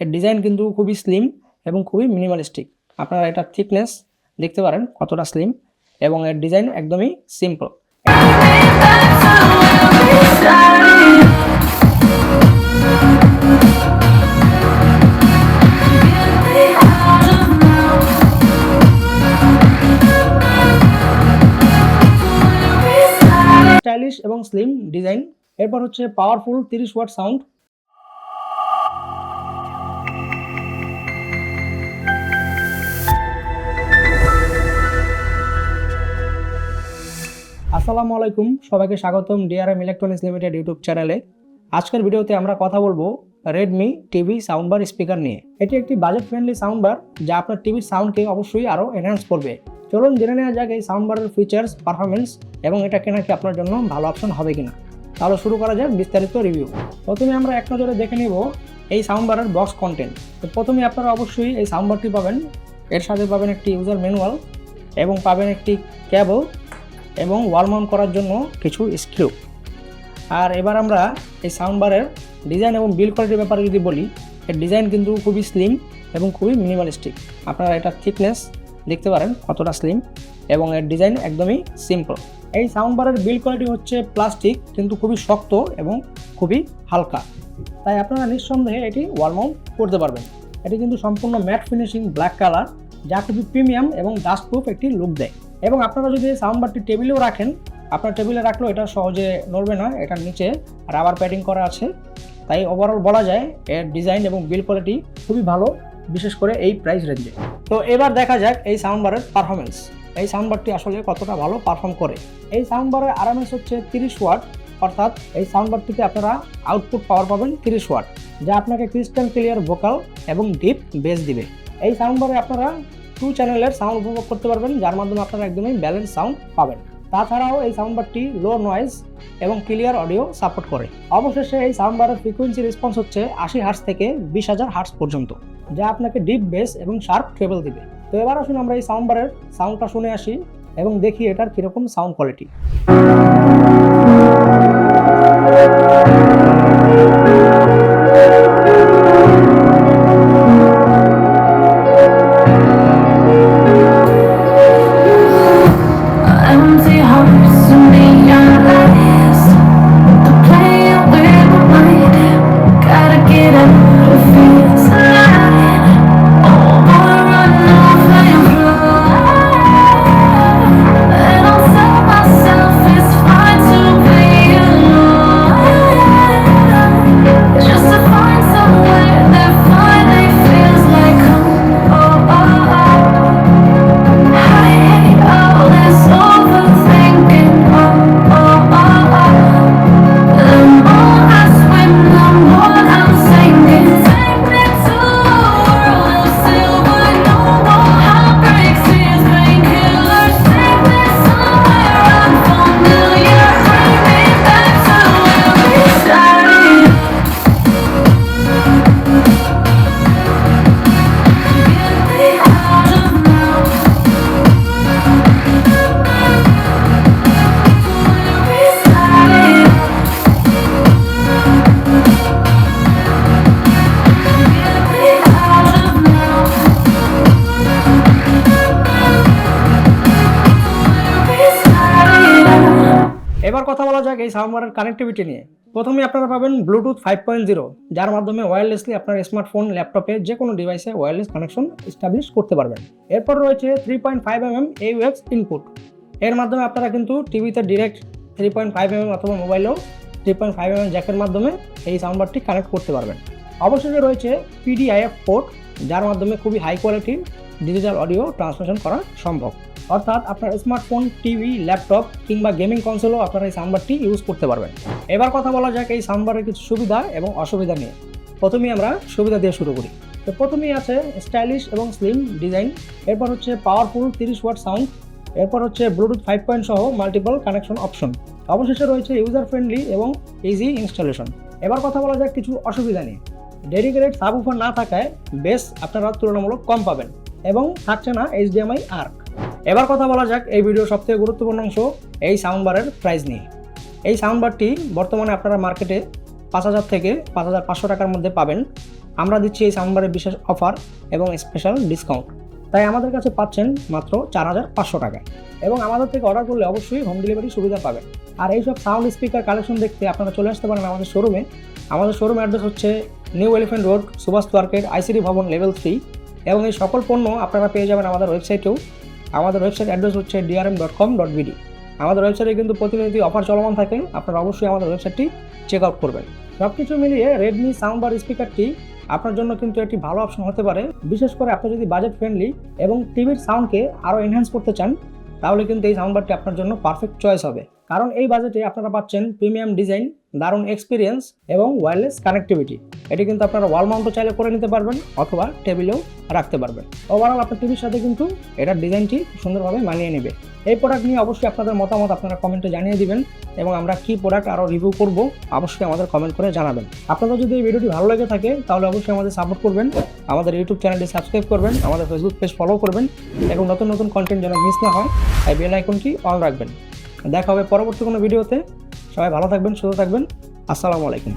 এর ডিজাইন কিন্তু খুবই স্লিম এবং খুবই মিনিমালিস্টিক আপনারা এটা থিকনেস দেখতে পারেন কতটা স্লিম এবং এর ডিজাইন একদমই সিম্পল স্টাইলিশ এবং স্লিম ডিজাইন এরপর হচ্ছে পাওয়ারফুল তিরিশ ওয়াট সাউন্ড আসসালামু আলাইকুম, সবাইকে স্বাগতম ডিআরএম ইলেকট্রনিক্স লিমিটেড ইউটিউব চ্যানেলে। আজকের ভিডিওতে আমরা কথা বলব রেডমি টিভি সাউন্ডবার স্পিকার নিয়ে। এটি একটি বাজেট ফ্রেন্ডলি সাউন্ডবার, যা আপনার টিভির সাউন্ডকে অবশ্যই আরও এনহ্যান্স করবে। চলুন জেনে নেওয়া যাক এই সাউন্ডবারের ফিচার্স পারফরমেন্স এবং এটা কেনা কি আপনার জন্য ভালো অপশন হবে কিনা। তাহলে শুরু করা যাক বিস্তারিত রিভিউ প্রথমে আমরা এক নজরে দেখে নিব এই সাউন্ডবারের বক্স কন্টেন্ট তো প্রথমে আপনারা অবশ্যই এই সাউন্ডবারটি পাবেন। এর সাথে পাবেন একটি ইউজার ম্যানুয়াল এবং পাবেন একটি ক্যাবল এবং ওয়াল মাউন্ট করার জন্য কিছু স্ক্রু আর এবার আমরা এই সাউন্ডবারের ডিজাইন এবং বিল কোয়ালিটির ব্যাপারে যদি বলি, এর ডিজাইন কিন্তু খুবই স্লিম এবং খুবই মিনিমালিস্টিক আপনারা এটার থিকনেস দেখতে পারেন কতটা স্লিম এবং এর ডিজাইন একদমই সিম্পল এই সাউন্ডবারের বিল কোয়ালিটি হচ্ছে প্লাস্টিক কিন্তু খুবই শক্ত এবং খুবই হালকা। তাই আপনারা নিঃসন্দেহে এটি ওয়াল মাউন্ট করতে পারবেন। এটি কিন্তু সম্পূর্ণ ম্যাট ফিনিশিং ব্ল্যাক কালার যা খুবই প্রিমিয়াম এবং ডাস্টপ্রুফ একটি লুক দেয়। এবং আপনারা যদি সাউন্ডবারটি টেবিলেও রাখেন, আপনার টেবিলে রাখলেও এটা সহজে নড়বে না এটার নিচে রাবার প্যাডিং করা আছে। তাই ওভারঅল বলা যায়, এর ডিজাইন এবং বিল কোয়ালিটি খুবই ভালো, বিশেষ করে এই প্রাইস রেঞ্জে তো এবার দেখা যাক এই সাউন্ডবারের পারফরমেন্স এই সাউন্ডবারটি আসলে কতটা ভালো পারফর্ম করে? এই সাউন্ডবারের আরএমএস হচ্ছে তিরিশ ওয়াট, অর্থাৎ এই সাউন্ডবারটিতে আপনারা আউটপুট পাওয়ার পাবেন তিরিশ ওয়াট, যা আপনাকে ক্রিস্টাল ক্লিয়ার ভোকাল এবং ডিপ বেস দিবে। এই সাউন্ডবারে আপনারা টু চ্যানেলের সাউন্ড উপভোগ করতে পারবেন, যার মাধ্যমে আপনারা একদমই ব্যালেন্স সাউন্ড পাবেন। তাছাড়াও এই সাউন্ডবারটি লো নয়েজ এবং ক্লিয়ার অডিও সাপোর্ট করে। অবশেষে এই সাউন্ডবারের ফ্রিকোয়েন্সি রেসপন্স হচ্ছে আশি হার্স থেকে বিশ হাজার হার্স পর্যন্ত, যা আপনাকে ডিপ বেস এবং শার্প ট্রেবল দিবে। তো এবার আসুন আমরা এই সাউন্ডবারের সাউন্ডটা শুনে আসি এবং দেখি এটার কীরকম সাউন্ড কোয়ালিটি কথা বলা যাক এই সাউন্ডবারের কানেক্টিভিটি নিয়ে। প্রথমে আপনারা পাবেন ব্লুটুথ ফাইভ পয়েন্ট জিরো যার মাধ্যমে ওয়্যারলেসলি আপনার স্মার্টফোন ল্যাপটপে যে কোনো ডিভাইসে ওয়্যারলেস কানেকশন এস্টাবলিশ করতে পারবেন। এরপর রয়েছে three point five M M AUX input এর মাধ্যমে আপনারা কিন্তু টিভিতে direct three point five M M অথবা মোবাইলেও three point five M M জ্যাকের মাধ্যমে এই সাউন্ডবারটি কানেক্ট করতে পারবেন। অবশেষে রয়েছে পিডিআইএফ পোর্ট যার মাধ্যমে খুবই হাই কোয়ালিটির ডিজিটাল অডিও ট্রান্সমিশন করা সম্ভব। অর্থাৎ আপনার স্মার্টফোন টিভি ল্যাপটপ কিংবা গেমিং কনসোলও আপনারা এই সাউন্ডবারটি ইউজ করতে পারবেন। এবার কথা বলা যাক এই সাউন্ডবারের কিছু সুবিধা এবং অসুবিধা নিয়ে। প্রথমেই আমরা সুবিধা দিয়ে শুরু করি। তো প্রথমেই আছে স্টাইলিশ এবং স্লিম ডিজাইন এরপর হচ্ছে পাওয়ারফুল তিরিশ ওয়াট সাউন্ড এরপর হচ্ছে ব্লুটুথ ফাইভ পয়েন্ট সহ মাল্টিপল কানেকশন অপশন অবশেষে রয়েছে ইউজার ফ্রেন্ডলি এবং ইজি ইনস্টলেশন এবার কথা বলা যাক কিছু অসুবিধা নিয়ে। ডেডিকেটেড সাবউফার না থাকায় বেস আপনারা তুলনামূলক কম পাবেন এবং থাকছে না এইচডিএমআই আর্ক এবার কথা বলা যাক এই ভিডিওর সবথেকে গুরুত্বপূর্ণ অংশ, এই সাউন্ডবারের প্রাইস নিয়ে। এই সাউন্ডবারটি বর্তমানে আপনারা মার্কেটে পাঁচ হাজার থেকে পাঁচ হাজার পাঁচশো টাকার মধ্যে পাবেন। আমরা দিচ্ছি এই সাউন্ডবারের বিশেষ অফার এবং স্পেশাল ডিসকাউন্ট তাই আমাদের কাছে পাচ্ছেন মাত্র চার হাজার পাঁচশো টাকায়। এবং আমাদের থেকে অর্ডার করলে অবশ্যই হোম ডেলিভারি সুবিধা পাবেন। আর এইসব সাউন্ড স্পিকার কালেকশন দেখতে আপনারা চলে আসতে পারেন আমাদের শোরুমে আমাদের শোরুম অ্যাড্রেস হচ্ছে new elephant road Subhash market ICD Bhaban level three এবং এই সকল পণ্য আপনারা পেয়ে যাবেন আমাদের ওয়েবসাইটেও আমাদের ওয়েবসাইট অ্যাড্রেস হচ্ছে DRM dot com dot BD আমাদের ওয়েবসাইটে কিন্তু প্রতিনিধি অফার চলমান থাকে। আপনারা অবশ্যই আমাদের ওয়েবসাইটটি চেক আউট করবেন। সব কিছু মিলিয়ে রেডমি সাউন্ড বার স্পিকারটি আপনার জন্য কিন্তু একটি ভালো অপশন হতে পারে। বিশেষ করে আপনি যদি বাজেট ফ্রেন্ডলি এবং টিভির সাউন্ডকে আরও এনহ্যান্স করতে চান, তাহলে কিন্তু এই সাউন্ড বারটি আপনার জন্য পারফেক্ট চয়েস হবে। কারণ এই বাজেটে আপনারা পাচ্ছেন প্রিমিয়াম ডিজাইন দারুণ এক্সপিরিয়েন্স এবং ওয়্যারলেস কানেক্টিভিটি এটি কিন্তু আপনারা ওয়াল মাউন্টও চাইলে করে নিতে পারবেন অথবা টেবিলেও রাখতে পারবেন। ওভারঅল আপনার টিভির সাথে কিন্তু এটার ডিজাইনটি সুন্দরভাবে মানিয়ে নেবে। এই প্রোডাক্ট নিয়ে অবশ্যই আপনাদের মতামত আপনারা কমেন্টে জানিয়ে দিবেন এবং আমরা কি প্রোডাক্ট আরও রিভিউ করব অবশ্যই আমাদের কমেন্ট করে জানাবেন। আপনাদের যদি এই ভিডিওটি ভালো লেগে থাকে, তাহলে অবশ্যই আমাদের সাপোর্ট করবেন, আমাদের ইউটিউব চ্যানেলটি সাবস্ক্রাইব করবেন, আমাদের ফেসবুক পেজ ফলো করবেন এবং নতুন নতুন কন্টেন্ট যেন মিস না হয়, তাই বেল আইকনটি অন রাখবেন। দেখা হবে পরবর্তী কোনো ভিডিওতে সবাই ভালো থাকবেন, সুস্থ থাকবেন। আসসালামু আলাইকুম।